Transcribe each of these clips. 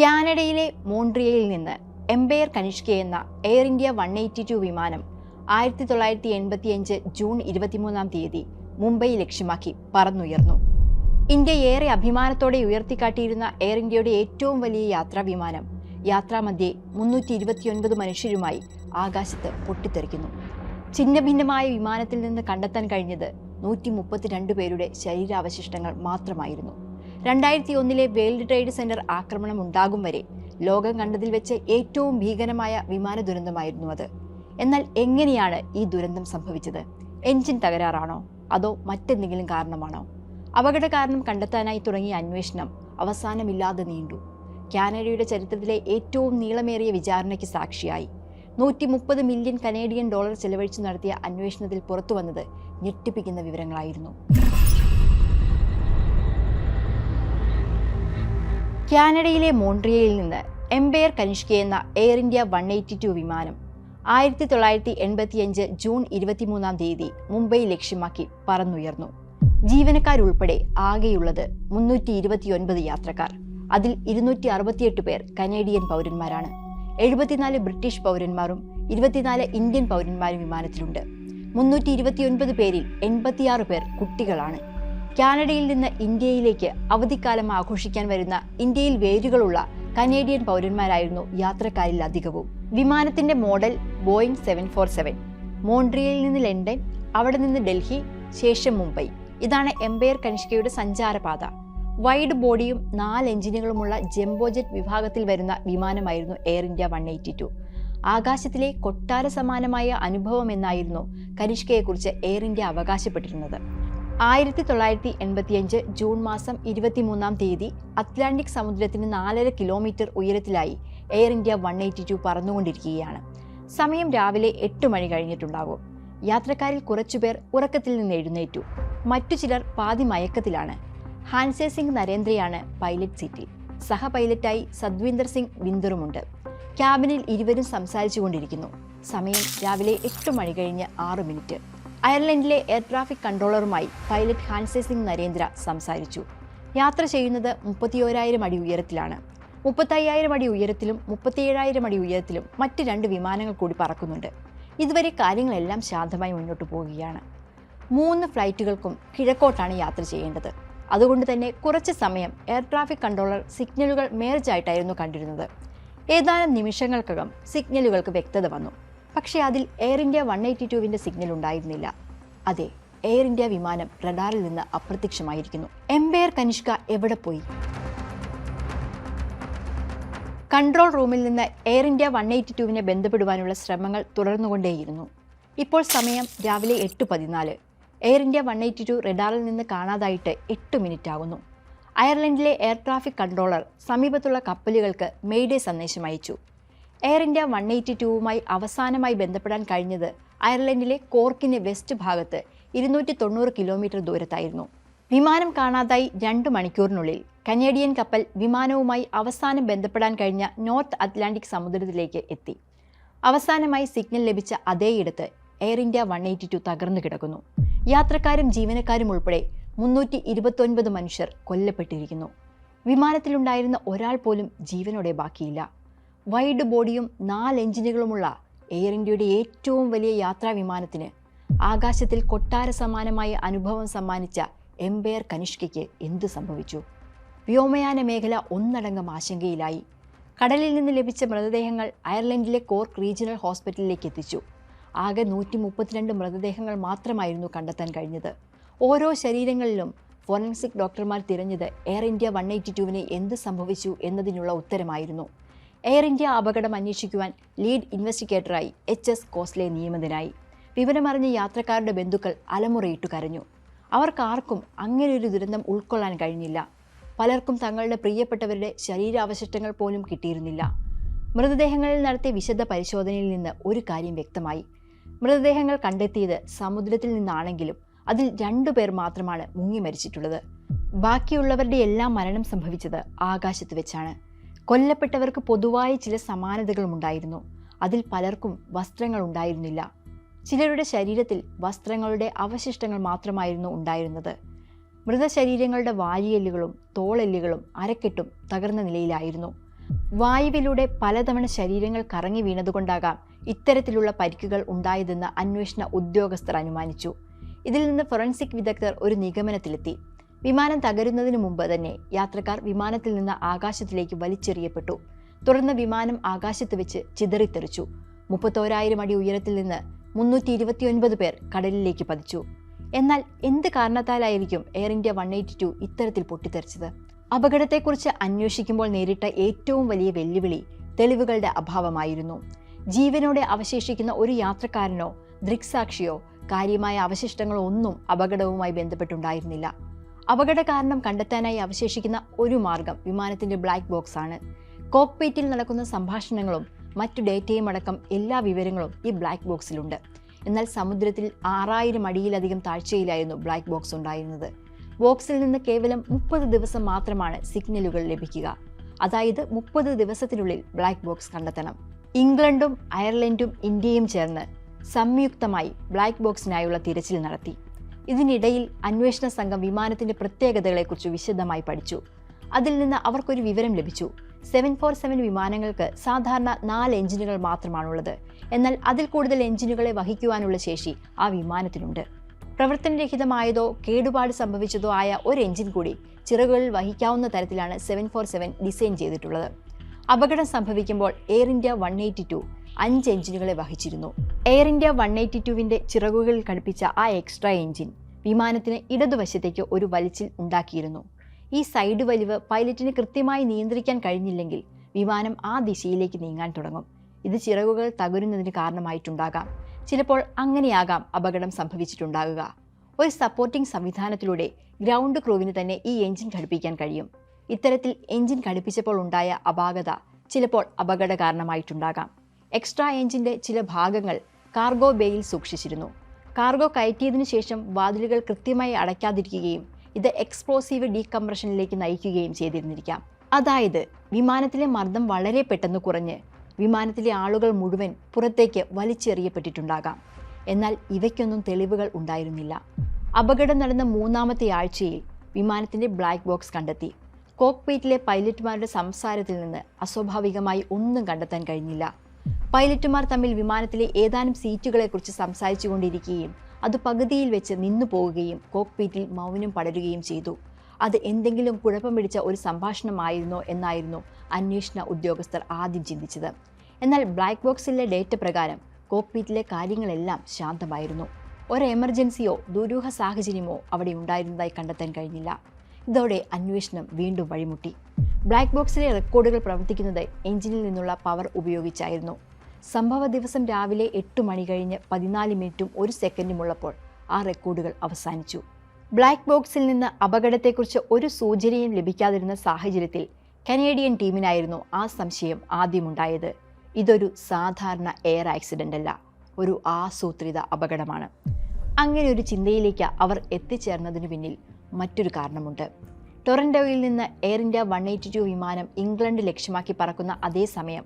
കാനഡയിലെ മോൺട്രിയയിൽ നിന്ന് എംപയർ കനിഷ്ക എന്ന Air India one eighty two വിമാനം ആയിരത്തി തൊള്ളായിരത്തി എൺപത്തിയഞ്ച് ജൂൺ ഇരുപത്തിമൂന്നാം തീയതി മുംബൈ ലക്ഷ്യമാക്കി പറന്നുയർന്നു. ഇന്ത്യ ഏറെ അഭിമാനത്തോടെ ഉയർത്തിക്കാട്ടിയിരുന്ന എയർ ഇന്ത്യയുടെ ഏറ്റവും വലിയ യാത്രാ വിമാനം യാത്രാമധ്യേ മുന്നൂറ്റി ഇരുപത്തിയൊൻപത് മനുഷ്യരുമായി ആകാശത്ത് പൊട്ടിത്തെറിക്കുന്നു. ഛിന്നഭിന്നമായ വിമാനത്തിൽ നിന്ന് കണ്ടെത്താൻ കഴിഞ്ഞത് നൂറ്റി മുപ്പത്തിരണ്ട് പേരുടെ ശരീരാവശിഷ്ടങ്ങൾ മാത്രമായിരുന്നു. രണ്ടായിരത്തി ഒന്നിലെ വേൾഡ് ട്രേഡ് സെന്റർ ആക്രമണം ഉണ്ടാകും വരെ ലോകം കണ്ടതിൽ വെച്ച് ഏറ്റവും ഭീകരമായ വിമാന ദുരന്തമായിരുന്നു അത്. എന്നാൽ എങ്ങനെയാണ് ഈ ദുരന്തം സംഭവിച്ചത്? എഞ്ചിൻ തകരാറാണോ? അതോ മറ്റെന്തെങ്കിലും കാരണമാണോ? അപകട കാരണം കണ്ടെത്താനായി തുടങ്ങിയ അന്വേഷണം അവസാനമില്ലാതെ നീണ്ടു. കാനഡയുടെ ചരിത്രത്തിലെ ഏറ്റവും നീളമേറിയ വിചാരണയ്ക്ക് സാക്ഷിയായി. നൂറ്റി മുപ്പത് മില്യൺ കനേഡിയൻ ഡോളർ ചെലവഴിച്ചു നടത്തിയ അന്വേഷണത്തിൽ പുറത്തു വന്നത് ഞെട്ടിപ്പിക്കുന്ന വിവരങ്ങളായിരുന്നു. കാനഡയിലെ മോൺട്രിയയിൽ നിന്ന് എംപയർ കനിഷ്ക എന്ന Air India one eighty two വിമാനം ആയിരത്തി തൊള്ളായിരത്തി എൺപത്തിയഞ്ച് ജൂൺ ഇരുപത്തിമൂന്നാം തീയതി മുംബൈ ലക്ഷ്യമാക്കി പറന്നുയർന്നു. ജീവനക്കാരുൾപ്പെടെ ആകെയുള്ളത് മുന്നൂറ്റി ഇരുപത്തിയൊൻപത് യാത്രക്കാർ. അതിൽ ഇരുന്നൂറ്റി അറുപത്തിയെട്ട് പേർ കനേഡിയൻ പൗരന്മാരാണ്. എഴുപത്തിനാല് ബ്രിട്ടീഷ് പൗരന്മാരും ഇരുപത്തിനാല് ഇന്ത്യൻ പൗരന്മാരും വിമാനത്തിലുണ്ട്. മുന്നൂറ്റി ഇരുപത്തിയൊൻപത് പേരിൽ എൺപത്തിയാറ് പേർ കുട്ടികളാണ്. കാനഡയിൽ നിന്ന് ഇന്ത്യയിലേക്ക് അവധിക്കാലം ആഘോഷിക്കാൻ വരുന്ന ഇന്ത്യയിൽ വേരുകളുള്ള കനേഡിയൻ പൗരന്മാരായിരുന്നു യാത്രക്കാരിൽ അധികവും. വിമാനത്തിന്റെ model Boeing seven four seven. മോൺട്രിയയിൽ നിന്ന് ലണ്ടൻ അവിടെ നിന്ന് ഡൽഹി ശേഷം മുംബൈ. ഇതാണ് എംപയർ കനിഷ്കയുടെ സഞ്ചാരപാത. വൈഡ് ബോഡിയും നാല് എഞ്ചിനുകളുമുള്ള ജംബോജെറ്റ് വിഭാഗത്തിൽ വരുന്ന വിമാനമായിരുന്നു Air India one eighty two. ആകാശത്തിലെ കൊട്ടാര സമാനമായ അനുഭവം എന്നായിരുന്നു കനിഷ്കയെക്കുറിച്ച് എയർ ഇന്ത്യ അവകാശപ്പെട്ടിരുന്നത്. ആയിരത്തി തൊള്ളായിരത്തി എൺപത്തിയഞ്ച് ജൂൺ മാസം ഇരുപത്തിമൂന്നാം തീയതി അറ്റ്ലാന്റിക് സമുദ്രത്തിന് നാലര kilometre ഉയരത്തിലായി Air India one eighty two പറന്നുകൊണ്ടിരിക്കുകയാണ്. സമയം രാവിലെ എട്ട് മണി കഴിഞ്ഞിട്ടുണ്ടാകും. യാത്രക്കാരിൽ കുറച്ചുപേർ ഉറക്കത്തിൽ നിന്ന് എഴുന്നേറ്റു. മറ്റു ചിലർ പാതി മയക്കത്തിലാണ്. ഹാൻസെ സിംഗ് നരേന്ദ്രയാണ് പൈലറ്റ് സീറ്റിൽ. സഹ പൈലറ്റായി സദ്വിന്ദർ സിംഗ് വിന്ദറുമുണ്ട്. ക്യാബിനിൽ ഇരുവരും സംസാരിച്ചുകൊണ്ടിരിക്കുന്നു. സമയം രാവിലെ എട്ട് മണി കഴിഞ്ഞ് ആറ് മിനിറ്റ്. അയർലൻഡിലെ എയർ ട്രാഫിക് കൺട്രോളറുമായി പൈലറ്റ് ഹാൻസെ സിംഗ് നരേന്ദ്ര സംസാരിച്ചു. യാത്ര ചെയ്യുന്നത് മുപ്പത്തിയോരായിരം അടി ഉയരത്തിലാണ്. മുപ്പത്തയ്യായിരം അടി ഉയരത്തിലും മുപ്പത്തിയേഴായിരം അടി ഉയരത്തിലും മറ്റ് രണ്ട് വിമാനങ്ങൾ കൂടി പറക്കുന്നുണ്ട്. ഇതുവരെ കാര്യങ്ങളെല്ലാം ശാന്തമായി മുന്നോട്ട് പോവുകയാണ്. മൂന്ന് ഫ്ലൈറ്റുകൾക്കും കിഴക്കോട്ടാണ് യാത്ര ചെയ്യേണ്ടത്. അതുകൊണ്ട് തന്നെ കുറച്ച് സമയം എയർ ട്രാഫിക് കൺട്രോളർ സിഗ്നലുകൾ മേർജായിട്ടായിരുന്നു കണ്ടിരുന്നത്. ഏതാനും നിമിഷങ്ങൾക്കകം സിഗ്നലുകൾക്ക് വ്യക്തത വന്നു. പക്ഷേ അതിൽ എയർ ഇന്ത്യ വൺ എയ്റ്റി ടുവിന്റെ സിഗ്നൽ ഉണ്ടായിരുന്നില്ല. അതെ എയർ ഇന്ത്യ വിമാനം റഡാറിൽ നിന്ന് അപ്രത്യക്ഷമായിരിക്കുന്നു. എംപയർ കനിഷ്ക എവിടെ പോയി? കൺട്രോൾ റൂമിൽ നിന്ന് എയർ ഇന്ത്യ വൺ എയ്റ്റി ടുവിനെ ബന്ധപ്പെടുവാനുള്ള ശ്രമങ്ങൾ തുടർന്നുകൊണ്ടേയിരുന്നു. ഇപ്പോൾ സമയം രാവിലെ എട്ട് പതിനാല്. Air India one eighty two റഡാറിൽ നിന്ന് കാണാതായിട്ട് എട്ട് മിനിറ്റ് ആകുന്നു അയർലൻഡിലെ എയർ ട്രാഫിക് കൺട്രോളർ സമീപത്തുള്ള കപ്പലുകൾക്ക് മെയ്ഡേ സന്ദേശം അയച്ചു. എയർ ഇന്ത്യ വൺ എയ്റ്റി ടുവുമായി അവസാനമായി ബന്ധപ്പെടാൻ കഴിഞ്ഞത് അയർലൻഡിലെ കോർക്കിന് വെസ്റ്റ് ഭാഗത്ത് ഇരുന്നൂറ്റി തൊണ്ണൂറ് കിലോമീറ്റർ ദൂരത്തായിരുന്നു. വിമാനം കാണാതായി രണ്ട് മണിക്കൂറിനുള്ളിൽ കനേഡിയൻ കപ്പൽ വിമാനവുമായി അവസാനം ബന്ധപ്പെടാൻ കഴിഞ്ഞ നോർത്ത് അറ്റ്ലാന്റിക് സമുദ്രത്തിലേക്ക് എത്തി. അവസാനമായി സിഗ്നൽ ലഭിച്ച അതേയിടത്ത് Air India one eighty two തകർന്നു കിടക്കുന്നു. യാത്രക്കാരും ജീവനക്കാരും ഉൾപ്പെടെ മുന്നൂറ്റി ഇരുപത്തൊൻപത് മനുഷ്യർ കൊല്ലപ്പെട്ടിരിക്കുന്നു. വിമാനത്തിലുണ്ടായിരുന്ന ഒരാൾ പോലും ജീവനോടെ ബാക്കിയില്ല. വൈഡ് ബോഡിയും നാല് എഞ്ചിനുകളുമുള്ള എയർ ഇന്ത്യയുടെ ഏറ്റവും വലിയ യാത്രാ വിമാനത്തിന് ആകാശത്തിൽ കൊട്ടാര സമാനമായ അനുഭവം സമ്മാനിച്ച എംപയർ കനിഷ്കയ്ക്ക് എന്തു സംഭവിച്ചു? വ്യോമയാന മേഖല ഒന്നടങ്കം ആശങ്കയിലായി. കടലിൽ നിന്ന് ലഭിച്ച മൃതദേഹങ്ങൾ അയർലൻഡിലെ കോർക്ക് റീജിയണൽ ഹോസ്പിറ്റലിലേക്ക് എത്തിച്ചു. ആകെ നൂറ്റി മുപ്പത്തിരണ്ട് മൃതദേഹങ്ങൾ മാത്രമായിരുന്നു കണ്ടെത്താൻ കഴിഞ്ഞത്. ഓരോ ശരീരങ്ങളിലും ഫോറൻസിക് ഡോക്ടർമാർ തിരഞ്ഞത് എയർ ഇന്ത്യ വൺ എയ്റ്റി ടുവിന് എന്ത് സംഭവിച്ചു എന്നതിനുള്ള ഉത്തരമായിരുന്നു. എയർ ഇന്ത്യ അപകടം അന്വേഷിക്കുവാൻ ലീഡ് ഇൻവെസ്റ്റിഗേറ്ററായി എച്ച് എസ് കോസ്ലെ നിയമിതനായി. വിവരമറിഞ്ഞ യാത്രക്കാരുടെ ബന്ധുക്കൾ അലമുറയിട്ടു കരഞ്ഞു. അവർക്കാർക്കും ഒരു ദുരന്തം ഉൾക്കൊള്ളാൻ കഴിഞ്ഞില്ല. പലർക്കും തങ്ങളുടെ പ്രിയപ്പെട്ടവരുടെ ശരീരാവശിഷ്ടങ്ങൾ പോലും കിട്ടിയിരുന്നില്ല. മൃതദേഹങ്ങളിൽ നടത്തിയ വിശദ പരിശോധനയിൽ നിന്ന് ഒരു കാര്യം വ്യക്തമായി. മൃതദേഹങ്ങൾ കണ്ടെത്തിയത് സമുദ്രത്തിൽ നിന്നാണെങ്കിലും അതിൽ രണ്ടു പേർ മാത്രമാണ് മുങ്ങി മരിച്ചിട്ടുള്ളത്. ബാക്കിയുള്ളവരുടെ എല്ലാം മരണം സംഭവിച്ചത് ആകാശത്ത് വെച്ചാണ്. കൊല്ലപ്പെട്ടവർക്ക് പൊതുവായ ചില സമാനതകളും ഉണ്ടായിരുന്നു അതിൽ പലർക്കും വസ്ത്രങ്ങൾ ഉണ്ടായിരുന്നില്ല ചിലരുടെ ശരീരത്തിൽ വസ്ത്രങ്ങളുടെ അവശിഷ്ടങ്ങൾ മാത്രമായിരുന്നു ഉണ്ടായിരുന്നത്. മൃതശരീരങ്ങളുടെ വാരിയെല്ലുകളും തോളെല്ലുകളും അരക്കെട്ടും തകർന്ന നിലയിലായിരുന്നു. വായുവിലൂടെ പലതവണ ശരീരങ്ങൾ കറങ്ങി വീണതുകൊണ്ടാകാം ഇത്തരത്തിലുള്ള പരിക്കുകൾ ഉണ്ടായതെന്ന് അന്വേഷണ ഉദ്യോഗസ്ഥർ അനുമാനിച്ചു. ഇതിൽ നിന്ന് ഫൊറൻസിക് വിദഗ്ധർ ഒരു നിഗമനത്തിലെത്തി. വിമാനം തകരുന്നതിന് മുമ്പ് തന്നെ യാത്രക്കാർ വിമാനത്തിൽ നിന്ന് ആകാശത്തിലേക്ക് വലിച്ചെറിയപ്പെട്ടു. തുടർന്ന് വിമാനം ആകാശത്ത് വെച്ച് ചിതറിത്തെറിച്ചു. മുപ്പത്തോരായിരം അടി ഉയരത്തിൽ നിന്ന് മുന്നൂറ്റി ഇരുപത്തിയൊൻപത് പേർ കടലിലേക്ക് പതിച്ചു. എന്നാൽ എന്ത് കാരണത്താലായിരിക്കും Air India one eighty two ഇത്തരത്തിൽ പൊട്ടിത്തെറിച്ചത്? അപകടത്തെക്കുറിച്ച് അന്വേഷിക്കുമ്പോൾ നേരിട്ട ഏറ്റവും വലിയ വെല്ലുവിളി തെളിവുകളുടെ അഭാവമായിരുന്നു. ജീവനോടെ അവശേഷിക്കുന്ന ഒരു യാത്രക്കാരനോ ദൃക്സാക്ഷിയോ കാര്യമായ അവശിഷ്ടങ്ങളോ ഒന്നും അപകടവുമായി ബന്ധപ്പെട്ടുണ്ടായിരുന്നില്ല. അപകട കാരണം കണ്ടെത്താനായി അവശേഷിക്കുന്ന ഒരു മാർഗം വിമാനത്തിന്റെ ബ്ലാക്ക് ബോക്സ് ആണ്. കോക്ക്പേറ്റിൽ നടക്കുന്ന സംഭാഷണങ്ങളും മറ്റു ഡേറ്റയും അടക്കം എല്ലാ വിവരങ്ങളും ഈ ബ്ലാക്ക് ബോക്സിലുണ്ട് എന്നാൽ സമുദ്രത്തിൽ ആറായിരം അടിയിലധികം താഴ്ചയിലായിരുന്നു ബ്ലാക്ക് ബോക്സ് ഉണ്ടായിരുന്നത്. ബോക്സിൽ നിന്ന് കേവലം മുപ്പത് ദിവസം മാത്രമാണ് സിഗ്നലുകൾ ലഭിക്കുക. അതായത് മുപ്പത് ദിവസത്തിനുള്ളിൽ ബ്ലാക്ക് ബോക്സ് കണ്ടെത്തണം. ഇംഗ്ലണ്ടും അയർലൻഡും ഇന്ത്യയും ചേർന്ന് സംയുക്തമായി ബ്ലാക്ക് ബോക്സിനായുള്ള തിരച്ചിൽ നടത്തി. ഇതിനിടയിൽ അന്വേഷണ സംഘം വിമാനത്തിന്റെ പ്രത്യേകതകളെക്കുറിച്ച് വിശദമായി പഠിച്ചു. അതിൽ നിന്ന് അവർക്കൊരു വിവരം ലഭിച്ചു. സെവൻ ഫോർ സെവൻ വിമാനങ്ങൾക്ക് സാധാരണ നാല് എഞ്ചിനുകൾ മാത്രമാണുള്ളത്. എന്നാൽ അതിൽ കൂടുതൽ എഞ്ചിനുകളെ വഹിക്കുവാനുള്ള ശേഷി ആ വിമാനത്തിനുണ്ട്. പ്രവർത്തനരഹിതമായതോ കേടുപാട് സംഭവിച്ചതോ ആയ ഒരു എഞ്ചിൻ കൂടി ചിറകുകളിൽ വഹിക്കാവുന്ന തരത്തിലാണ് സെവൻ ഫോർ സെവൻ ഡിസൈൻ ചെയ്തിട്ടുള്ളത്. അപകടം സംഭവിക്കുമ്പോൾ Air India one eighty two അഞ്ച് എഞ്ചിനുകളെ വഹിച്ചിരുന്നു. എയർ ഇന്ത്യ വൺ എയ്റ്റി ടുവിന്റെ ചിറകുകളിൽ ഘടിപ്പിച്ച ആ എക്സ്ട്രാ എഞ്ചിൻ വിമാനത്തിന് ഇടതുവശത്തേക്ക് ഒരു വലിച്ചിൽ ഉണ്ടാക്കിയിരുന്നു. ഈ സൈഡ് വലിവ് പൈലറ്റിന് കൃത്യമായി നിയന്ത്രിക്കാൻ കഴിഞ്ഞില്ലെങ്കിൽ വിമാനം ആ ദിശയിലേക്ക് നീങ്ങാൻ തുടങ്ങും. ഇത് ചിറകുകൾ തകരുന്നതിന് കാരണമായിട്ടുണ്ടാകാം. ചിലപ്പോൾ അങ്ങനെയാകാം അപകടം സംഭവിച്ചിട്ടുണ്ടാകുക. ഒരു സപ്പോർട്ടിംഗ് സംവിധാനത്തിലൂടെ ഗ്രൗണ്ട് ക്രൂവിന് തന്നെ ഈ എഞ്ചിൻ ഘടിപ്പിക്കാൻ കഴിയും. ഇത്തരത്തിൽ എഞ്ചിൻ ഘടിപ്പിച്ചപ്പോൾ ഉണ്ടായ അപാകത ചിലപ്പോൾ അപകട കാരണമായിട്ടുണ്ടാകാം എക്സ്ട്രാ എഞ്ചിന്റെ ചില ഭാഗങ്ങൾ കാർഗോ ബേയിൽ സൂക്ഷിച്ചിരുന്നു. കാർഗോ കയറ്റിയതിനു ശേഷം വാതിലുകൾ കൃത്യമായി അടയ്ക്കാതിരിക്കുകയും ഇത് എക്സ്പ്ലോസീവ് ഡീകംപ്രഷനിലേക്ക് നയിക്കുകയും ചെയ്തിരുന്നിരിക്കാം. അതായത് വിമാനത്തിലെ മർദ്ദം വളരെ പെട്ടെന്ന് കുറഞ്ഞ് വിമാനത്തിലെ ആളുകൾ മുഴുവൻ പുറത്തേക്ക് വലിച്ചെറിയപ്പെട്ടിട്ടുണ്ടാകാം. എന്നാൽ ഇവയ്ക്കൊന്നും തെളിവുകൾ ഉണ്ടായിരുന്നില്ല. അപകടം നടന്ന മൂന്നാമത്തെ ആഴ്ചയിൽ വിമാനത്തിന്റെ ബ്ലാക്ക് ബോക്സ് കണ്ടെത്തി. കോക്ക്പീറ്റിലെ പൈലറ്റുമാരുടെ സംസാരത്തിൽ നിന്ന് അസ്വാഭാവികമായി ഒന്നും കണ്ടെത്താൻ കഴിഞ്ഞില്ല. പൈലറ്റുമാർ തമ്മിൽ വിമാനത്തിലെ ഏതാനും സീറ്റുകളെക്കുറിച്ച് സംസാരിച്ചുകൊണ്ടിരിക്കുകയും അത് പകുതിയിൽ വെച്ച് നിന്നു പോവുകയും കോക്ക്പീറ്റിൽ മൗനം പടരുകയും ചെയ്തു. അത് എന്തെങ്കിലും കുഴപ്പം പിടിച്ച ഒരു സംഭാഷണമായിരുന്നോ എന്നായിരുന്നു അന്വേഷണ ഉദ്യോഗസ്ഥർ ആദ്യം ചിന്തിച്ചത്. എന്നാൽ ബ്ലാക്ക് ബോക്സിലെ ഡേറ്റ പ്രകാരം കോക്ക്പീറ്റിലെ കാര്യങ്ങളെല്ലാം ശാന്തമായിരുന്നു. ഒരു എമർജൻസിയോ ദുരൂഹ സാഹചര്യമോ അവിടെ ഉണ്ടായിരുന്നതായി കണ്ടെത്താൻ കഴിഞ്ഞില്ല. ഇതോടെ അന്വേഷണം വീണ്ടും വഴിമുട്ടി. ബ്ലാക്ക് ബോക്സിലെ റെക്കോർഡുകൾ പ്രവർത്തിക്കുന്നത് എഞ്ചിനിൽ നിന്നുള്ള പവർ ഉപയോഗിച്ചായിരുന്നു. സംഭവ ദിവസം രാവിലെ എട്ട് മണി കഴിഞ്ഞ് പതിനാല് മിനിറ്റും ഒരു സെക്കൻഡുമുള്ളപ്പോൾ ആ റെക്കോർഡുകൾ അവസാനിച്ചു. ബ്ലാക്ക് ബോക്സിൽ നിന്ന് അപകടത്തെക്കുറിച്ച് ഒരു സൂചനയും ലഭിക്കാതിരുന്ന സാഹചര്യത്തിൽ കനേഡിയൻ ടീമിനായിരുന്നു ആ സംശയം ആദ്യമുണ്ടായത്. ഇതൊരു സാധാരണ എയർ ആക്സിഡന്റ് അല്ല ഒരു ആസൂത്രിത അപകടമാണ്. അങ്ങനെ ഒരു ചിന്തയിലേക്ക് അവർ എത്തിച്ചേർന്നതിനു പിന്നിൽ മറ്റൊരു കാരണമുണ്ട്. ടൊറൻഡോയിൽ നിന്ന് Air India one eighty two വിമാനം ഇംഗ്ലണ്ട് ലക്ഷ്യമാക്കി പറക്കുന്ന അതേസമയം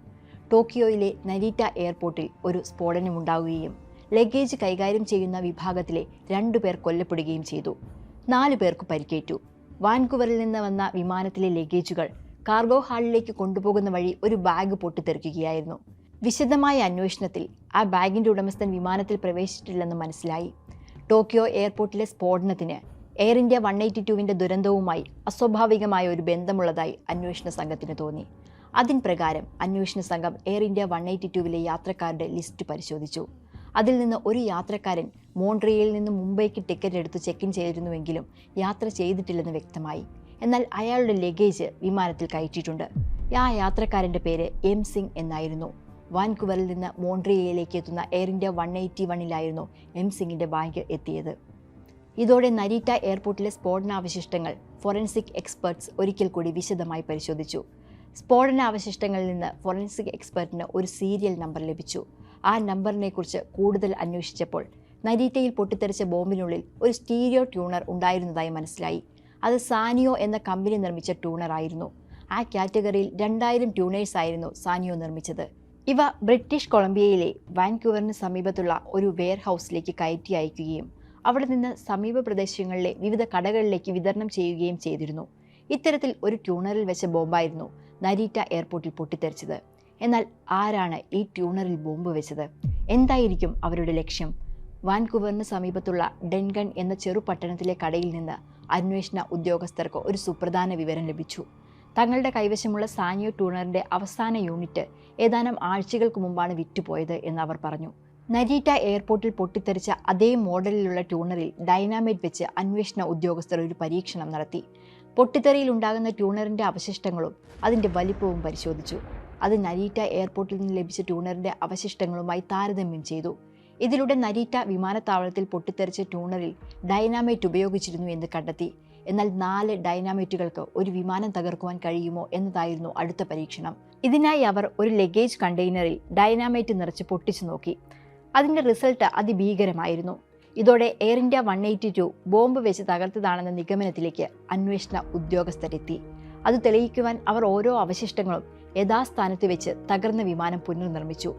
ടോക്കിയോയിലെ നരീറ്റ എയർപോർട്ടിൽ ഒരു സ്ഫോടനമുണ്ടാവുകയും ലഗേജ് കൈകാര്യം ചെയ്യുന്ന വിഭാഗത്തിലെ രണ്ടു പേർ കൊല്ലപ്പെടുകയും ചെയ്തു. നാലു പേർക്ക് പരിക്കേറ്റു. വാൻകുവറിൽ നിന്ന് വന്ന വിമാനത്തിലെ ലഗേജുകൾ കാർഗോ ഹാളിലേക്ക് കൊണ്ടുപോകുന്ന വഴി ഒരു ബാഗ് പൊട്ടിത്തെറിക്കുകയായിരുന്നു. വിശദമായ അന്വേഷണത്തിൽ ആ ബാഗിന്റെ ഉടമസ്ഥൻ വിമാനത്തിൽ പ്രവേശിച്ചിട്ടില്ലെന്ന് മനസ്സിലായി. ടോക്കിയോ എയർപോർട്ടിലെ സ്ഫോടനത്തിന് എയർ ഇന്ത്യ വൺ എയ്റ്റി ടുവിന്റെ ദുരന്തവുമായി അസ്വാഭാവികമായ ഒരു ബന്ധമുള്ളതായി അന്വേഷണ സംഘത്തിന് തോന്നി. അതിൻ പ്രകാരം അന്വേഷണ സംഘം എയർ ഇന്ത്യ വൺ എയ്റ്റി ടുവിലെ യാത്രക്കാരുടെ ലിസ്റ്റ് പരിശോധിച്ചു. അതിൽ നിന്ന് ഒരു യാത്രക്കാരൻ മോൺട്രിയയിൽ നിന്ന് മുംബൈക്ക് ടിക്കറ്റ് എടുത്ത് ചെക്ക് ഇൻ ചെയ്തിരുന്നുവെങ്കിലും യാത്ര ചെയ്തിട്ടില്ലെന്ന് വ്യക്തമായി. എന്നാൽ അയാളുടെ ലഗേജ് വിമാനത്തിൽ കയറ്റിയിട്ടുണ്ട്. ആ യാത്രക്കാരന്റെ പേര് എം സിംഗ് എന്നായിരുന്നു. വാൻകുവറിൽ നിന്ന് മോൺട്രിയയിലേക്ക് എത്തുന്ന എയർ ഇന്ത്യ വൺ എയ്റ്റി വണ്ണിലായിരുന്നു എം സിംഗിന്റെ ബാങ്ക് എത്തിയത്. ഇതോടെ നരീറ്റ എയർപോർട്ടിലെ സ്ഫോടനാവശിഷ്ടങ്ങൾ ഫോറൻസിക് എക്സ്പെർട്സ് ഒരിക്കൽ കൂടി വിശദമായി പരിശോധിച്ചു. സ്ഫോടനാവശിഷ്ടങ്ങളിൽ നിന്ന് ഫോറൻസിക് എക്സ്പെർട്ടിന് ഒരു സീരിയൽ നമ്പർ ലഭിച്ചു. ആ നമ്പറിനെക്കുറിച്ച് കൂടുതൽ അന്വേഷിച്ചപ്പോൾ നരീറ്റയിൽ പൊട്ടിത്തെറിച്ച ബോംബിനുള്ളിൽ ഒരു സ്റ്റീരിയോ ട്യൂണർ ഉണ്ടായിരുന്നതായി മനസ്സിലായി. അത് സാനിയോ എന്ന കമ്പനി നിർമ്മിച്ച ട്യൂണറായിരുന്നു ആ കാറ്റഗറിയിൽ രണ്ടായിരം ട്യൂണേഴ്സ് ആയിരുന്നു സാനിയോ നിർമ്മിച്ചത്. ഇവ ബ്രിട്ടീഷ് കൊളംബിയയിലെ വാൻകൂവറിന് സമീപത്തുള്ള ഒരു വെയർ ഹൗസിലേക്ക് കയറ്റി അയക്കുകയും അവിടെ നിന്ന് സമീപ പ്രദേശങ്ങളിലെ വിവിധ കടകളിലേക്ക് വിതരണം ചെയ്യുകയും ചെയ്തിരുന്നു. ഇത്തരത്തിൽ ഒരു ട്യൂണറിൽ വെച്ച ബോംബായിരുന്നു നരീറ്റ എയർപോർട്ടിൽ പൊട്ടിത്തെറിച്ചത്. എന്നാൽ ആരാണ് ഈ ട്യൂണറിൽ ബോംബ് വെച്ചത്? എന്തായിരിക്കും അവരുടെ ലക്ഷ്യം? വാൻകുവറിന് സമീപത്തുള്ള ഡെൻഗൺ എന്ന ചെറു പട്ടണത്തിലെ കടയിൽ നിന്ന് അന്വേഷണ ഉദ്യോഗസ്ഥർക്ക് ഒരു സുപ്രധാന വിവരം ലഭിച്ചു. തങ്ങളുടെ കൈവശമുള്ള സാനിയോ ട്യൂണറിന്റെ അവസാന യൂണിറ്റ് ഏതാനും ആഴ്ചകൾക്ക് മുമ്പാണ് വിറ്റുപോയത് എന്ന് അവർ പറഞ്ഞു. നരീറ്റ എയർപോർട്ടിൽ പൊട്ടിത്തെറിച്ച അതേ മോഡലിലുള്ള ട്യൂണറിൽ ഡൈനാമൈറ്റ് വെച്ച് അന്വേഷണ ഉദ്യോഗസ്ഥർ ഒരു പരീക്ഷണം നടത്തി. പൊട്ടിത്തെറിയിൽ ഉണ്ടാകുന്ന ട്യൂണറിന്റെ അവശിഷ്ടങ്ങളും അതിന്റെ വലിപ്പവും പരിശോധിച്ചു. അത് നരീറ്റ എയർപോർട്ടിൽ നിന്ന് ലഭിച്ച ട്യൂണറിന്റെ അവശിഷ്ടങ്ങളുമായി താരതമ്യം ചെയ്തു. ഇതിലൂടെ നരീറ്റ വിമാനത്താവളത്തിൽ പൊട്ടിത്തെറിച്ച ട്യൂണറിൽ ഡൈനാമൈറ്റ് ഉപയോഗിച്ചിരുന്നു എന്ന് കണ്ടെത്തി. എന്നാൽ നാല് ഡൈനാമൈറ്റുകൾക്ക് ഒരു വിമാനം തകർക്കുവാൻ കഴിയുമോ എന്നതായിരുന്നു അടുത്ത പരീക്ഷണം. ഇതിനായി അവർ ഒരു ലഗേജ് കണ്ടെയ്നറിൽ ഡൈനാമൈറ്റ് നിറച്ച് പൊട്ടിച്ചു നോക്കി. അതിന്റെ റിസൾട്ട് അതിഭീകരമായിരുന്നു. ഇതോടെ Air India one eighty two bomb വെച്ച് തകർത്തതാണെന്ന നിഗമനത്തിലേക്ക് അന്വേഷണ ഉദ്യോഗസ്ഥരെത്തി. അത് തെളിയിക്കുവാൻ അവർ ഓരോ അവശിഷ്ടങ്ങളും യഥാസ്ഥാനത്ത് വെച്ച് തകർന്ന വിമാനം പുനർനിർമ്മിച്ചു.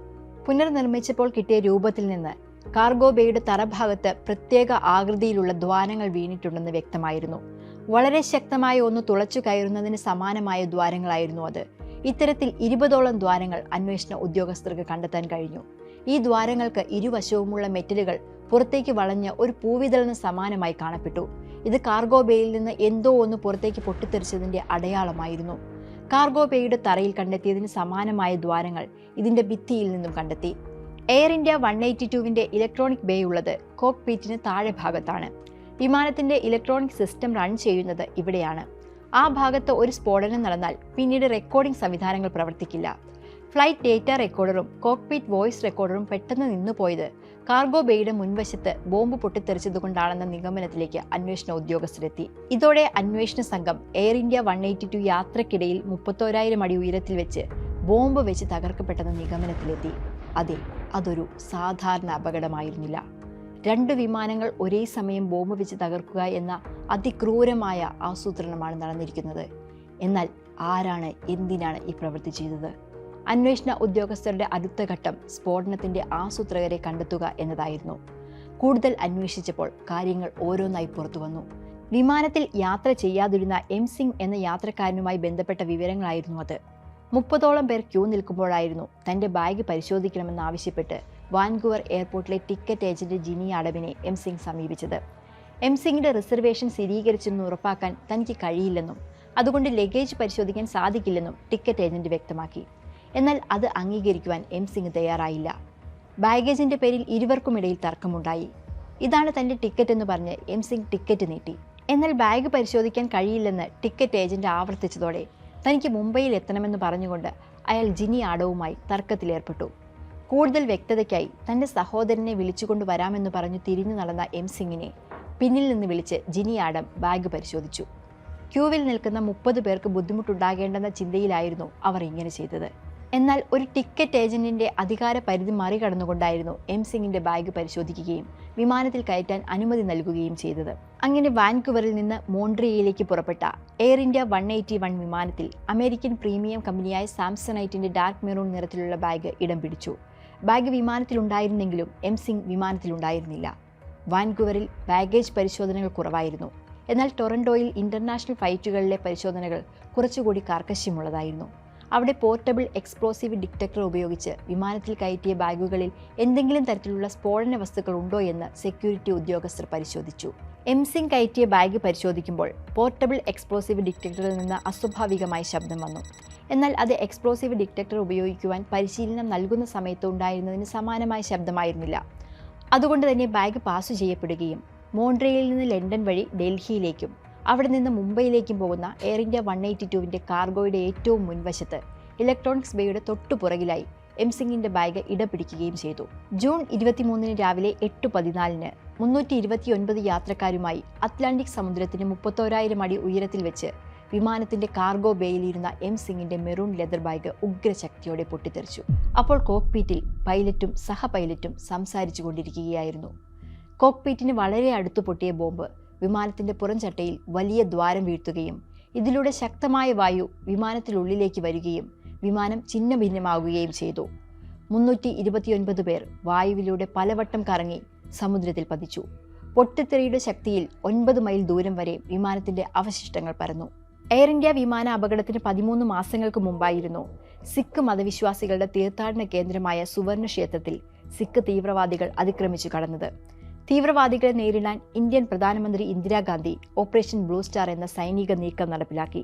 പുനർനിർമ്മിച്ചപ്പോൾ കിട്ടിയ രൂപത്തിൽ നിന്ന് കാർഗോ ബേയുടെ തറഭാഗത്ത് പ്രത്യേക ആകൃതിയിലുള്ള ദ്വാരങ്ങൾ വീണിട്ടുണ്ടെന്ന് വ്യക്തമായിരുന്നു. വളരെ ശക്തമായ ഒന്ന് തുളച്ചു കയറുന്നതിന് സമാനമായ ദ്വാരങ്ങളായിരുന്നു അത്. ഇത്തരത്തിൽ ഇരുപതോളം ദ്വാരങ്ങൾ അന്വേഷണ ഉദ്യോഗസ്ഥർക്ക് കണ്ടെത്താൻ കഴിഞ്ഞു. ഈ ദ്വാരങ്ങൾക്ക് ഇരുവശവുമുള്ള മെറ്റലുകൾ പുറത്തേക്ക് വളഞ്ഞ് ഒരു പൂവിതളിന് സമാനമായി കാണപ്പെട്ടു. ഇത് കാർഗോ ബേയിൽ നിന്ന് എന്തോ ഒന്ന് പുറത്തേക്ക് പൊട്ടിത്തെറിച്ചതിന്റെ അടയാളമായിരുന്നു. കാർഗോ ബേയുടെ തറയിൽ കണ്ടെത്തിയതിന് സമാനമായ ദ്വാരങ്ങൾ ഇതിന്റെ ഭിത്തിയിൽ നിന്നും കണ്ടെത്തി. എയർ ഇന്ത്യ വൺ എയ്റ്റി ടുവിന്റെ ഇലക്ട്രോണിക് ബേ ഉള്ളത് കോക്ക് പീറ്റിന് താഴെ ഭാഗത്താണ്. വിമാനത്തിന്റെ ഇലക്ട്രോണിക് സിസ്റ്റം റൺ ചെയ്യുന്നത് ഇവിടെയാണ്. ആ ഭാഗത്ത് ഒരു സ്ഫോടനം നടന്നാൽ പിന്നീട് റെക്കോർഡിംഗ് സംവിധാനങ്ങൾ പ്രവർത്തിക്കില്ല. ഫ്ലൈറ്റ് ഡേറ്റ റെക്കോർഡറും കോക്ക്പീറ്റ് വോയിസ് റെക്കോർഡറും പെട്ടെന്ന് നിന്നുപോയത് കാർഗോ ബേയുടെ മുൻവശത്ത് ബോംബ് പൊട്ടിത്തെറിച്ചതുകൊണ്ടാണെന്ന നിഗമനത്തിലേക്ക് അന്വേഷണ ഉദ്യോഗസ്ഥരെത്തി. ഇതോടെ അന്വേഷണ സംഘം Air India one eighty two യാത്രക്കിടയിൽ മുപ്പത്തോരായിരം അടി ഉയരത്തിൽ വെച്ച് ബോംബ് വെച്ച് തകർക്കപ്പെട്ടെന്ന നിഗമനത്തിലെത്തി. അതെ അതൊരു സാധാരണ അപകടമായിരുന്നില്ല. രണ്ട് വിമാനങ്ങൾ ഒരേ സമയം ബോംബ് വെച്ച് തകർക്കുക എന്ന അതിക്രൂരമായ ആസൂത്രണമാണ് നടന്നിരിക്കുന്നത്. എന്നാൽ ആരാണ് എന്തിനാണ് ഈ പ്രവൃത്തി ചെയ്തത്? അന്വേഷണ ഉദ്യോഗസ്ഥരുടെ അടുത്ത ഘട്ടം സ്ഫോടനത്തിന്റെ ആസൂത്രകരെ കണ്ടെത്തുക എന്നതായിരുന്നു. കൂടുതൽ അന്വേഷിച്ചപ്പോൾ കാര്യങ്ങൾ ഓരോന്നായി പുറത്തു വന്നു. വിമാനത്തിൽ യാത്ര ചെയ്യാതിരുന്ന എം സിംഗ് എന്ന യാത്രക്കാരനുമായി ബന്ധപ്പെട്ട വിവരങ്ങളായിരുന്നു അത്. മുപ്പതോളം പേർ ക്യൂ നിൽക്കുമ്പോഴായിരുന്നു തന്റെ ബാഗ് പരിശോധിക്കണമെന്നാവശ്യപ്പെട്ട് വാൻകുവർ എയർപോർട്ടിലെ ടിക്കറ്റ് ഏജന്റ് ജിനി അടവിനെ എം സിംഗ് സമീപിച്ചത്. എം സിംഗിന്റെ റിസർവേഷൻ സ്ഥിരീകരിച്ചെന്ന് ഉറപ്പാക്കാൻ തനിക്ക് കഴിയില്ലെന്നും അതുകൊണ്ട് ലഗേജ് പരിശോധിക്കാൻ സാധിക്കില്ലെന്നും ടിക്കറ്റ് ഏജന്റ് വ്യക്തമാക്കി. എന്നാൽ അത് അംഗീകരിക്കുവാൻ എം സിംഗ് തയ്യാറായില്ല. ബാഗേജിന്റെ പേരിൽ ഇരുവർക്കുമിടയിൽ തർക്കമുണ്ടായി. ഇതാണ് തന്റെ ടിക്കറ്റ് എന്ന് പറഞ്ഞ് എം സിംഗ് ടിക്കറ്റ് നീട്ടി. എന്നാൽ ബാഗ് പരിശോധിക്കാൻ കഴിയില്ലെന്ന് ടിക്കറ്റ് ഏജന്റ് ആവർത്തിച്ചതോടെ തനിക്ക് മുംബൈയിൽ എത്തണമെന്ന് പറഞ്ഞുകൊണ്ട് അയാൾ ജിനി ആടവുമായി തർക്കത്തിലേർപ്പെട്ടു. കൂടുതൽ വ്യക്തതയ്ക്കായി തന്റെ സഹോദരനെ വിളിച്ചുകൊണ്ട് വരാമെന്ന് പറഞ്ഞു തിരിഞ്ഞു നടന്ന എം സിംഗിനെ പിന്നിൽ നിന്ന് വിളിച്ച് ജിനി ആഡം ബാഗ് പരിശോധിച്ചു. ക്യൂവിൽ നിൽക്കുന്ന മുപ്പത് പേർക്ക് ബുദ്ധിമുട്ടുണ്ടാകേണ്ടെന്ന ചിന്തയിലായിരുന്നു അവർ ഇങ്ങനെ ചെയ്തത്. എന്നാൽ ഒരു ടിക്കറ്റ് ഏജന്റിന്റെ അധികാര പരിധി മറികടന്നുകൊണ്ടായിരുന്നു എം സിംഗിന്റെ ബാഗ് പരിശോധിക്കുകയും വിമാനത്തിൽ കയറ്റാൻ അനുമതി നൽകുകയും ചെയ്തത്. അങ്ങനെ വാൻകുവറിൽ നിന്ന് മോൺട്രിയയിലേക്ക് പുറപ്പെട്ട Air India one eighty one വിമാനത്തിൽ അമേരിക്കൻ പ്രീമിയം കമ്പനിയായ സാംസണൈറ്റിന്റെ ഡാർക്ക് മെറൂൺ നിറത്തിലുള്ള ബാഗ് ഇടം പിടിച്ചു. ബാഗ് വിമാനത്തിലുണ്ടായിരുന്നെങ്കിലും എം സിംഗ് വിമാനത്തിലുണ്ടായിരുന്നില്ല. വാൻകുവറിൽ ബാഗേജ് പരിശോധനകൾ കുറവായിരുന്നു. എന്നാൽ ടൊറന്റോയിൽ ഇന്റർനാഷണൽ ഫ്ലൈറ്റുകളിലെ പരിശോധനകൾ കുറച്ചുകൂടി കാർക്കശ്യമുള്ളതായിരുന്നു. അവിടെ പോർട്ടബിൾ എക്സ്പ്ലോസീവ് ഡിറ്റക്ടർ ഉപയോഗിച്ച് വിമാനത്തിൽ കയറ്റിയ ബാഗുകളിൽ എന്തെങ്കിലും തരത്തിലുള്ള സ്ഫോടന വസ്തുക്കൾ ഉണ്ടോ എന്ന് സെക്യൂരിറ്റി ഉദ്യോഗസ്ഥർ പരിശോധിച്ചു. എം സിംഗ് കയറ്റിയ ബാഗ് പരിശോധിക്കുമ്പോൾ പോർട്ടബിൾ എക്സ്പ്ലോസീവ് ഡിറ്റക്ടറിൽ നിന്ന് അസ്വാഭാവികമായി ശബ്ദം വന്നു. എന്നാൽ അത് എക്സ്പ്ലോസീവ് ഡിറ്റക്ടർ ഉപയോഗിക്കുവാൻ പരിശീലനം നൽകുന്ന സമയത്ത് ഉണ്ടായിരുന്നതിന് സമാനമായ ശബ്ദമായിരുന്നില്ല. അതുകൊണ്ട് തന്നെ ബാഗ് പാസ് ചെയ്യപ്പെടുകയും മോൺട്രിയയിൽ നിന്ന് ലണ്ടൻ വഴി ഡൽഹിയിലേക്കും അവിടെ നിന്ന് മുംബൈയിലേക്കും പോകുന്ന എയർ ഇന്ത്യ വൺ എയ്റ്റി ടുവിന്റെ കാർഗോയുടെ ഏറ്റവും മുൻവശത്ത് ഇലക്ട്രോണിക്സ് ബേയുടെ തൊട്ടുപുറകിലായി എം സിംഗിന്റെ ബാഗ് ഇടപിടിക്കുകയും ചെയ്തു. ജൂൺ ഇരുപത്തിമൂന്നിന് രാവിലെ എട്ട് പതിനാലിന് മുന്നൂറ്റി ഇരുപത്തിയൊൻപത് യാത്രക്കാരുമായി അറ്റ്ലാന്റിക് സമുദ്രത്തിന് മുപ്പത്തോരായിരം അടി ഉയരത്തിൽ വെച്ച് വിമാനത്തിന്റെ കാർഗോ ബേയിലിരുന്ന എം സിംഗിന്റെ മെറൂൺ ലെതർ ബാഗ് ഉഗ്രശക്തിയോടെ പൊട്ടിത്തെറിച്ചു. അപ്പോൾ കോക്പീറ്റിൽ പൈലറ്റും സഹ പൈലറ്റും സംസാരിച്ചു കൊണ്ടിരിക്കുകയായിരുന്നു കോക്പീറ്റിന് വളരെ അടുത്ത് പൊട്ടിയ ബോംബ് വിമാനത്തിന്റെ പുറംചട്ടയിൽ വലിയ ദ്വാരം വീഴ്ത്തുകയും ഇതിലൂടെ ശക്തമായ വായു വിമാനത്തിനുള്ളിലേക്ക് വരികയും വിമാനം ചിഹ്ന ഭിന്നമാവുകയും ചെയ്തു. മുന്നൂറ്റി ഇരുപത്തിയൊൻപത് പേർ വായുവിലൂടെ പലവട്ടം കറങ്ങി സമുദ്രത്തിൽ പതിച്ചു. പൊട്ടിത്തെറിയുടെ ശക്തിയിൽ ഒൻപത് മൈൽ ദൂരം വരെ വിമാനത്തിന്റെ അവശിഷ്ടങ്ങൾ പരന്നു. എയർ ഇന്ത്യ വിമാന അപകടത്തിന് പതിമൂന്ന് മാസങ്ങൾക്ക് മുമ്പായിരുന്നു സിഖ് മതവിശ്വാസികളുടെ തീർത്ഥാടന കേന്ദ്രമായ സുവർണ ക്ഷേത്രത്തിൽ സിഖ് തീവ്രവാദികൾ അതിക്രമിച്ചു കടന്നത്. തീവ്രവാദികളെ നേരിടാൻ ഇന്ത്യൻ പ്രധാനമന്ത്രി ഇന്ദിരാഗാന്ധി ഓപ്പറേഷൻ ബ്ലൂ സ്റ്റാർ എന്ന സൈനിക നീക്കം നടപ്പിലാക്കി.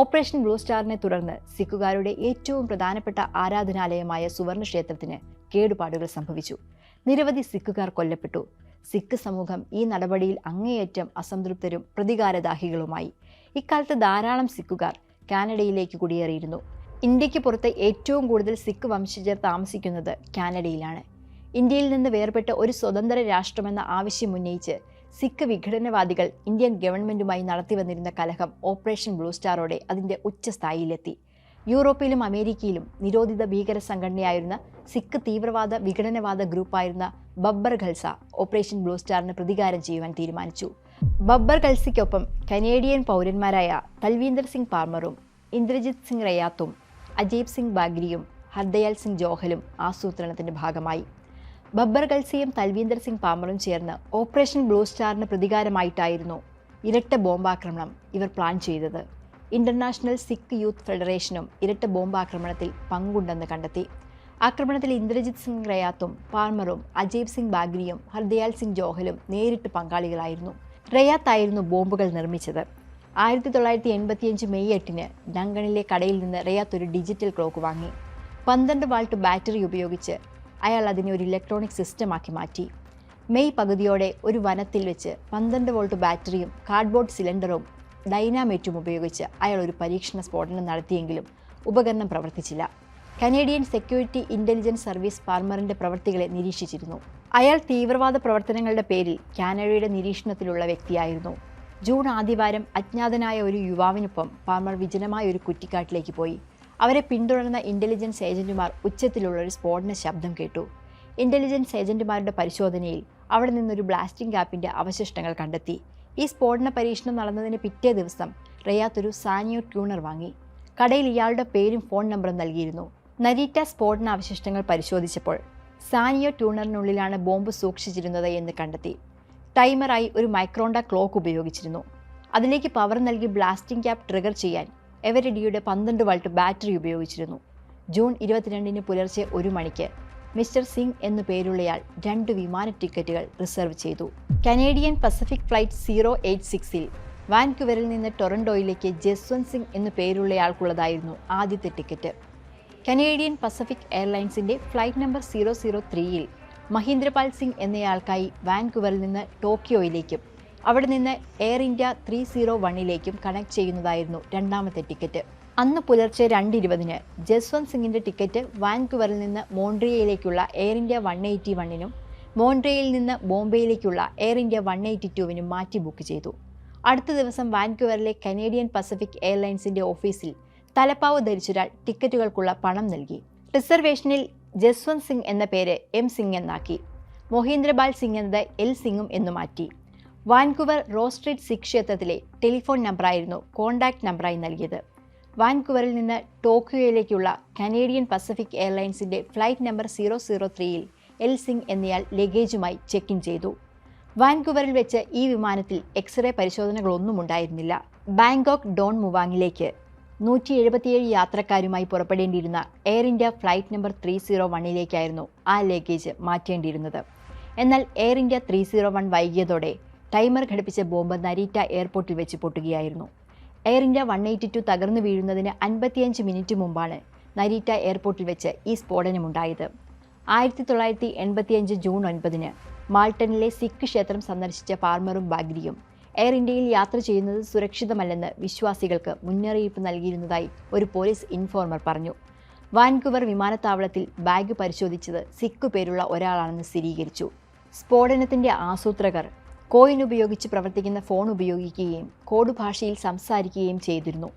ഓപ്പറേഷൻ ബ്ലൂ സ്റ്റാറിനെ തുടർന്ന് സിഖുകാരുടെ ഏറ്റവും പ്രധാനപ്പെട്ട ആരാധനാലയമായ സുവർണ ക്ഷേത്രത്തിന് കേടുപാടുകൾ സംഭവിച്ചു. നിരവധി സിഖുകാർ കൊല്ലപ്പെട്ടു. സിഖ് സമൂഹം ഈ നടപടിയിൽ അങ്ങേയറ്റം അസംതൃപ്തരും പ്രതികാരദാഹികളുമായി. ഇക്കാലത്ത് ധാരാളം സിഖുകാർ കാനഡയിലേക്ക് കുടിയേറിയിരുന്നു. ഇന്ത്യയ്ക്ക് പുറത്ത് ഏറ്റവും കൂടുതൽ സിഖ് വംശജർ താമസിക്കുന്നത് കാനഡയിലാണ്. ഇന്ത്യയിൽ നിന്ന് വേർപെട്ട ഒരു സ്വതന്ത്ര രാഷ്ട്രമെന്ന ആവശ്യം ഉന്നയിച്ച് സിഖ് വിഘടനവാദികൾ ഇന്ത്യൻ ഗവൺമെന്റുമായി നടത്തിവന്നിരുന്ന കലഹം ഓപ്പറേഷൻ ബ്ലൂ സ്റ്റാറോടെ അതിന്റെ ഉച്ചസ്ഥായിയിലെത്തി. യൂറോപ്പിലും അമേരിക്കയിലും നിരോധിത ഭീകര സംഘടനയായിരുന്ന സിഖ് തീവ്രവാദ വിഘടനവാദ ഗ്രൂപ്പായിരുന്ന ബബ്ബർ ഖൽസ ഓപ്പറേഷൻ ബ്ലൂ സ്റ്റാറിന് പ്രതികാരം ചെയ്യുവാൻ തീരുമാനിച്ചു. ബബ്ബർ ഖൽസയ്ക്കൊപ്പം കനേഡിയൻ പൗരന്മാരായ തൽവീന്ദർ സിംഗ് പാർമറും ഇന്ദ്രജിത് സിംഗ് റയാത്തും അജീബ് സിംഗ് ബാഗ്രിയും ഹർദയാൽ സിംഗ് ജോഹലും ആസൂത്രണത്തിന്റെ ഭാഗമായി. ബബ്ബർ ഗൽസിയും തൽവീന്ദർ സിംഗ് പാമറും ചേർന്ന് ഓപ്പറേഷൻ ബ്ലൂ സ്റ്റാറിന് പ്രതികാരമായിട്ടായിരുന്നു ഇരട്ട ബോംബാക്രമണം ഇവർ പ്ലാൻ ചെയ്തത്. ഇന്റർനാഷണൽ സിഖ് യൂത്ത് ഫെഡറേഷനും ഇരട്ട ബോംബാക്രമണത്തിൽ പങ്കുണ്ടെന്ന് കണ്ടെത്തി. ആക്രമണത്തിൽ ഇന്ദ്രജിത് സിംഗ് റയാത്തും പാർമറും അജീബ് സിംഗ് ബാഗ്രിയും ഹർദയാൽ സിംഗ് ജോഹലും നേരിട്ട് പങ്കാളികളായിരുന്നു. റയാത്തായിരുന്നു ബോംബുകൾ നിർമ്മിച്ചത്. ആയിരത്തി തൊള്ളായിരത്തി എൺപത്തിയഞ്ച് മെയ് എട്ടിന് ഡങ്കണിലെ കടയിൽ നിന്ന് റയാത്ത് ഒരു ഡിജിറ്റൽ ക്ലോക്ക് വാങ്ങി. പന്ത്രണ്ട് വാൾട്ട് ബാറ്ററി ഉപയോഗിച്ച് അയാൾ അതിനെ ഒരു ഇലക്ട്രോണിക് സിസ്റ്റമാക്കി മാറ്റി. മെയ് പകുതിയോടെ ഒരു വനത്തിൽ വെച്ച് പന്ത്രണ്ട് വോൾട്ട് ബാറ്ററിയും കാർഡ്ബോർഡ് സിലിണ്ടറും ഡൈനാമേറ്റും ഉപയോഗിച്ച് അയാൾ ഒരു പരീക്ഷണ സ്ഫോടനം നടത്തിയെങ്കിലും ഉപകരണം പ്രവർത്തിച്ചില്ല. കനേഡിയൻ സെക്യൂരിറ്റി ഇന്റലിജൻസ് സർവീസ് പാർമറിന്റെ പ്രവൃത്തികളെ നിരീക്ഷിച്ചിരുന്നു. അയാൾ തീവ്രവാദ പ്രവർത്തനങ്ങളുടെ പേരിൽ കാനഡയുടെ നിരീക്ഷണത്തിലുള്ള വ്യക്തിയായിരുന്നു. ജൂൺ ആദ്യവാരം അജ്ഞാതനായ ഒരു യുവാവിനൊപ്പം പാർമർ വിജനമായ ഒരു കുറ്റിക്കാട്ടിലേക്ക് പോയി. അവരെ പിന്തുടർന്ന ഇന്റലിജൻസ് ഏജന്റുമാർ ഉച്ചത്തിലുള്ള ഒരു സ്ഫോടന ശബ്ദം കേട്ടു. ഇന്റലിജൻസ് ഏജന്റുമാരുടെ പരിശോധനയിൽ അവിടെ നിന്നൊരു ബ്ലാസ്റ്റിംഗ് ഗ്യാപ്പിന്റെ അവശിഷ്ടങ്ങൾ കണ്ടെത്തി. ഈ സ്ഫോടന പരീക്ഷണം നടന്നതിന് പിറ്റേ ദിവസം റയാത്ത് ഒരു സാനിയോ ട്യൂണർ വാങ്ങി. കടയിൽ ഇയാളുടെ പേരും ഫോൺ നമ്പറും നൽകിയിരുന്നു. നരീറ്റ സ്ഫോടന അവശിഷ്ടങ്ങൾ പരിശോധിച്ചപ്പോൾ സാനിയോ ട്യൂണറിനുള്ളിലാണ് ബോംബ് സൂക്ഷിച്ചിരുന്നത് എന്ന് കണ്ടെത്തി. ടൈമറായി ഒരു മൈക്രോണ്ട ക്ലോക്ക് ഉപയോഗിച്ചിരുന്നു. അതിലേക്ക് പവർ നൽകി ബ്ലാസ്റ്റിംഗ് ക്യാപ് ട്രിഗർ ചെയ്യാൻ എവരിഡിയുടെ പന്ത്രണ്ട് വോൾട്ട് ബാറ്ററി ഉപയോഗിച്ചിരുന്നു. ജൂൺ ഇരുപത്തിരണ്ടിന് പുലർച്ചെ ഒരു മണിക്ക് മിസ്റ്റർ സിംഗ് എന്നു പേരുള്ളയാൾ രണ്ട് വിമാന ടിക്കറ്റുകൾ റിസർവ് ചെയ്തു. Canadian Pacific flight zero eight സിക്സിൽ വാൻകുവറിൽ നിന്ന് ടൊറൻഡോയിലേക്ക് ജസ്വന്ത് സിംഗ് എന്നു പേരുള്ളയാൾക്കുള്ളതായിരുന്നു ആദ്യത്തെ ടിക്കറ്റ്. കനേഡിയൻ പസഫിക് എയർലൈൻസിന്റെ ഫ്ലൈറ്റ് നമ്പർ സീറോ സീറോ ത്രീയിൽ മഹീന്ദ്രപാൽ സിംഗ് എന്നയാൾക്കായി വാൻകുവറിൽ നിന്ന് ടോക്കിയോയിലേക്കും അവിടെ നിന്ന് എയർ ഇന്ത്യ ത്രീ സീറോ വണ്ണിലേക്കും കണക്ട് ചെയ്യുന്നതായിരുന്നു രണ്ടാമത്തെ ടിക്കറ്റ് അന്ന് പുലർച്ചെ രണ്ട് ഇരുപതിന് ജസ്വന്ത് സിംഗിന്റെ ടിക്കറ്റ് വാൻകുവറിൽ നിന്ന് മോൺട്രിയയിലേക്കുള്ള എയർ ഇന്ത്യ വൺ എയ്റ്റി വണ്ണിനും മോൺട്രിയയിൽ നിന്ന് ബോംബെയിലേക്കുള്ള എയർ ഇന്ത്യ വൺ എയ്റ്റി ടുവിനും മാറ്റി ബുക്ക് ചെയ്തു. അടുത്ത ദിവസം വാൻകുവറിലെ കനേഡിയൻ പസഫിക് എയർലൈൻസിന്റെ ഓഫീസിൽ തലപ്പാവ് ധരിച്ചൊരാൾ ടിക്കറ്റുകൾക്കുള്ള പണം നൽകി. റിസർവേഷനിൽ ജസ്വന്ത് സിംഗ് എന്ന പേര് എം സിംഗ് എന്നാക്കി. മൊഹീന്ദ്രപാൽ സിംഗ് എന്നത് എൽ സിംഗും എന്നു മാറ്റി വാൻകുവർ റോ സ്ട്രീറ്റ് സിഖ് ക്ഷേത്രത്തിലെ ടെലിഫോൺ നമ്പറായിരുന്നു കോൺടാക്ട് നമ്പറായി നൽകിയത്. വാൻകുവറിൽ നിന്ന് ടോക്കിയോയിലേക്കുള്ള കനേഡിയൻ പസഫിക് എയർലൈൻസിന്റെ ഫ്ലൈറ്റ് നമ്പർ സീറോ സീറോ ത്രീയിൽ എൽ സിംഗ് എന്നയാൾ ലഗേജുമായി ചെക്ക് ഇൻ ചെയ്തു. വാൻകുവറിൽ വെച്ച് ഈ വിമാനത്തിൽ എക്സ്റേ പരിശോധനകളൊന്നും ഉണ്ടായിരുന്നില്ല. ബാങ്കോക്ക് ഡോൺ മുവാങ്ങിലേക്ക് നൂറ്റി എഴുപത്തിയേഴ് യാത്രക്കാരുമായി പുറപ്പെടേണ്ടിയിരുന്ന Air India flight number three zero വണ്ണിലേക്കായിരുന്നു ആ ലഗേജ് മാറ്റേണ്ടിയിരുന്നത്. എന്നാൽ Air India three zero one വൈകിയതോടെ timer ഘടിപ്പിച്ച ബോംബ് നരീറ്റ എയർപോർട്ടിൽ വെച്ച് പൊട്ടുകയായിരുന്നു. Air India one eighty two തകർന്നു വീഴുന്നതിന് അൻപത്തിയഞ്ച് മിനിറ്റ് മുമ്പാണ് നരീറ്റ എയർപോർട്ടിൽ വെച്ച് ഈ സ്ഫോടനമുണ്ടായത്. ആയിരത്തി തൊള്ളായിരത്തി എൺപത്തിയഞ്ച് ജൂൺ ഒൻപതിന് മാൾട്ടണിലെ സിഖ് ക്ഷേത്രം സന്ദർശിച്ച പാർമറും ബാഗ്രിയും എയർ ഇന്ത്യയിൽ യാത്ര ചെയ്യുന്നത് സുരക്ഷിതമല്ലെന്ന് വിശ്വാസികൾക്ക് മുന്നറിയിപ്പ് നൽകിയിരുന്നതായി ഒരു പോലീസ് ഇൻഫോർമർ പറഞ്ഞു. വാൻകുവർ വിമാനത്താവളത്തിൽ ബാഗ് പരിശോധിച്ചത് സിഖ് പേരുള്ള ഒരാളാണെന്ന് സ്ഥിരീകരിച്ചു. സ്ഫോടനത്തിന്റെ ആസൂത്രകർ കോയിൻ ഉപയോഗിച്ച് പ്രവർത്തിക്കുന്ന ഫോൺ ഉപയോഗിക്കുകയും കോഡ് ഭാഷയിൽ സംസാരിക്കുകയും ചെയ്തിരുന്നു.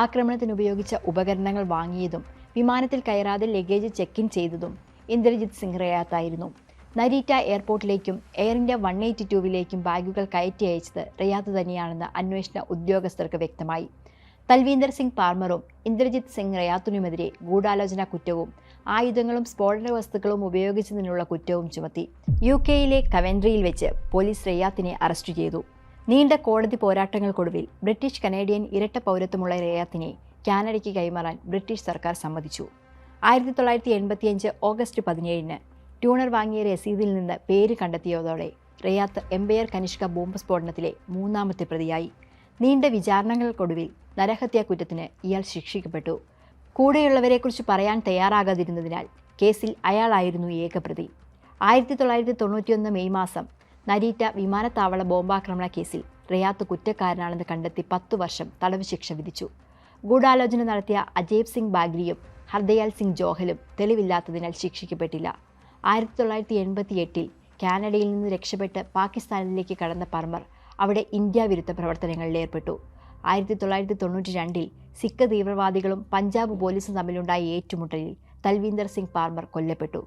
ആക്രമണത്തിന് ഉപയോഗിച്ച ഉപകരണങ്ങൾ വാങ്ങിയതും വിമാനത്തിൽ കയറാതെ ലഗേജ് ചെക്ക് ഇൻ ചെയ്തതും ഇന്ദ്രജിത് സിംഗ് റയാത്തായിരുന്നു നരീറ്റ എയർപോർട്ടിലേക്കും എയർ ഇന്ത്യ വൺ എയ്റ്റി ടൂവിലേക്കും ബാഗുകൾ കയറ്റി അയച്ചത് റിയാദ് തന്നെയാണെന്ന് അന്വേഷണ ഉദ്യോഗസ്ഥർക്ക് വ്യക്തമായി. തൽവീന്ദർ സിംഗ് പാർമറും ഇന്ദ്രജിത് സിംഗ് റയാത്തിനുമെതിരെ ഗൂഢാലോചന കുറ്റവും ആയുധങ്ങളും സ്ഫോടന വസ്തുക്കളും ഉപയോഗിച്ചതിനുള്ള കുറ്റവും ചുമത്തി. യു കെയിലെ കവൻട്രിയിൽ വെച്ച് പോലീസ് റെയ്യാത്തിനെ അറസ്റ്റ് ചെയ്തു. നീണ്ട കോടതി പോരാട്ടങ്ങൾക്കൊടുവിൽ ബ്രിട്ടീഷ് കനേഡിയൻ ഇരട്ട പൗരത്വമുള്ള റെയ്യാത്തിനെ കാനഡയ്ക്ക് കൈമാറാൻ ബ്രിട്ടീഷ് സർക്കാർ സമ്മതിച്ചു. ആയിരത്തി തൊള്ളായിരത്തി എൺപത്തിയഞ്ച് ഓഗസ്റ്റ് പതിനേഴിന് ട്യൂണർ വാങ്ങിയ രസീതിൽ നിന്ന് പേര് കണ്ടെത്തിയതോടെ റെയ്യാത്ത് എംപയർ കനിഷ്ക ബോംബ് സ്ഫോടനത്തിലെ മൂന്നാമത്തെ പ്രതിയായി. നീണ്ട വിചാരണകൾക്കൊടുവിൽ നരഹത്യാ കുറ്റത്തിന് ഇയാൾ ശിക്ഷിക്കപ്പെട്ടു. കൂടെയുള്ളവരെക്കുറിച്ച് പറയാൻ തയ്യാറാകാതിരുന്നതിനാൽ കേസിൽ അയാളായിരുന്നു ഏകപ്രതി. ആയിരത്തി തൊള്ളായിരത്തി തൊണ്ണൂറ്റിയൊന്ന് മെയ് മാസം നരീറ്റ വിമാനത്താവള ബോംബാക്രമണ കേസിൽ റിയാത്ത് കുറ്റക്കാരനാണെന്ന് കണ്ടെത്തി പത്തു വർഷം തടവ് ശിക്ഷ വിധിച്ചു. ഗൂഢാലോചന നടത്തിയ അജേബ് സിംഗ് ബാഗ്രിയും ഹർദയാൽ സിംഗ് ജോഹലും തെളിവില്ലാത്തതിനാൽ ശിക്ഷിക്കപ്പെട്ടില്ല. ആയിരത്തി തൊള്ളായിരത്തി എൺപത്തി എട്ടിൽ കാനഡയിൽ നിന്ന് രക്ഷപ്പെട്ട് പാകിസ്ഥാനിലേക്ക് കടന്ന പർമർ അവിടെ ഇന്ത്യ വിരുദ്ധ പ്രവർത്തനങ്ങളിൽ ഏർപ്പെട്ടു. ആയിരത്തി തൊള്ളായിരത്തി തൊണ്ണൂറ്റി രണ്ടിൽ സിഖ് തീവ്രവാദികളും പഞ്ചാബ് പോലീസും തമ്മിലുണ്ടായ ഏറ്റുമുട്ടലിൽ തൽവീന്ദർ സിംഗ് പാർമർ കൊല്ലപ്പെട്ടു.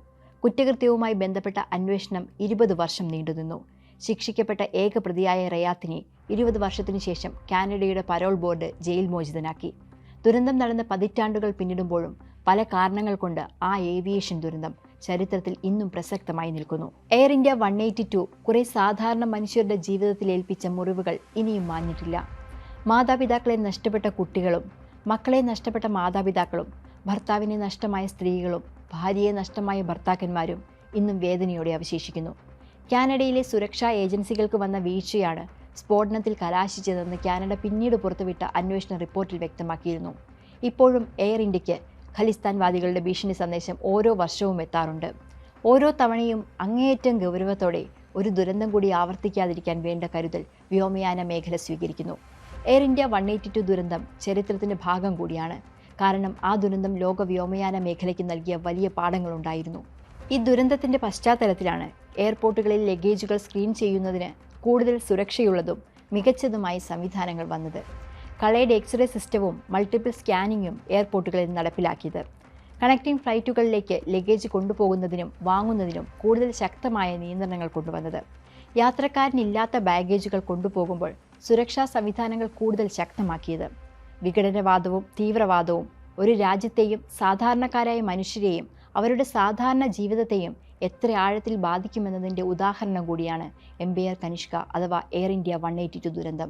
കുറ്റകൃത്യവുമായി ബന്ധപ്പെട്ട അന്വേഷണം ഇരുപത് വർഷം നീണ്ടുനിന്നു. ശിക്ഷിക്കപ്പെട്ട ഏക പ്രതിയായ റയാത്തിനെ ഇരുപത് വർഷത്തിനു ശേഷം കാനഡയുടെ പരോൾ ബോർഡ് ജയിൽ മോചിതനാക്കി. ദുരന്തം നടന്ന പതിറ്റാണ്ടുകൾ പിന്നിടുമ്പോഴും പല കാരണങ്ങൾ കൊണ്ട് ആ ഏവിയേഷൻ ദുരന്തം ചരിത്രത്തിൽ ഇന്നും പ്രസക്തമായി നിൽക്കുന്നു. Air India one eighty two കുറെ സാധാരണ മനുഷ്യരുടെ ജീവിതത്തിൽ ഏൽപ്പിച്ച മുറിവുകൾ ഇനിയും മാഞ്ഞിട്ടില്ല. മാതാപിതാക്കളെ നഷ്ടപ്പെട്ട കുട്ടികളും മക്കളെ നഷ്ടപ്പെട്ട മാതാപിതാക്കളും ഭർത്താവിനെ നഷ്ടമായ സ്ത്രീകളും ഭാര്യയെ നഷ്ടമായ ഭർത്താക്കന്മാരും ഇന്നും വേദനയോടെ അവശേഷിക്കുന്നു. കാനഡയിലെ സുരക്ഷാ ഏജൻസികൾക്ക് വന്ന വീഴ്ചയാണ് സ്ഫോടനത്തിൽ കലാശിച്ചതെന്ന് കാനഡ പിന്നീട് പുറത്തുവിട്ട അന്വേഷണ റിപ്പോർട്ടിൽ വ്യക്തമാക്കിയിരുന്നു. ഇപ്പോഴും എയർ ഇന്ത്യയ്ക്ക് ഖലിസ്ഥാൻവാദികളുടെ ഭീഷണി സന്ദേശം ഓരോ വർഷവും എത്താറുണ്ട്. ഓരോ തവണയും അങ്ങേയറ്റം ഗൗരവത്തോടെ ഒരു ദുരന്തം കൂടി ആവർത്തിക്കാതിരിക്കാൻ വേണ്ട കരുതൽ വ്യോമയാന മേഖല സ്വീകരിക്കുന്നു. Air India one eighty two ദുരന്തം ചരിത്രത്തിന്റെ ഭാഗം കൂടിയാണ്. കാരണം ആ ദുരന്തം ലോക വ്യോമയാന മേഖലയ്ക്ക് നൽകിയ വലിയ പാഠങ്ങളുണ്ടായിരുന്നു. ഈ ദുരന്തത്തിന്റെ പശ്ചാത്തലത്തിലാണ് എയർപോർട്ടുകളിൽ ലഗേജുകൾ സ്ക്രീൻ ചെയ്യുന്നതിന് കൂടുതൽ സുരക്ഷയുള്ളതും മികച്ചതുമായ സംവിധാനങ്ങൾ വന്നത്. കളയുടെ എക്സ്റേ സിസ്റ്റവും മൾട്ടിപ്പിൾ സ്കാനിങ്ങും എയർപോർട്ടുകളിൽ നടപ്പിലാക്കിയത്. കണക്റ്റിംഗ് ഫ്ലൈറ്റുകളിലേക്ക് ലഗേജ് കൊണ്ടുപോകുന്നതിനും വാങ്ങുന്നതിനും കൂടുതൽ ശക്തമായ നിയന്ത്രണങ്ങൾ കൊണ്ടുവന്നത്. യാത്രക്കാരനില്ലാത്ത ബാഗേജുകൾ കൊണ്ടുപോകുമ്പോൾ സുരക്ഷാ സംവിധാനങ്ങൾ കൂടുതൽ ശക്തമാക്കിയത്. വിഘടനവാദവും തീവ്രവാദവും ഒരു രാജ്യത്തെയും സാധാരണക്കാരായ മനുഷ്യരെയും അവരുടെ സാധാരണ ജീവിതത്തെയും എത്ര ആഴത്തിൽ ബാധിക്കുമെന്നതിന്റെ ഉദാഹരണം കൂടിയാണ് എംപയർ കനിഷ്ക അഥവാ Air India one eighty two ദുരന്തം.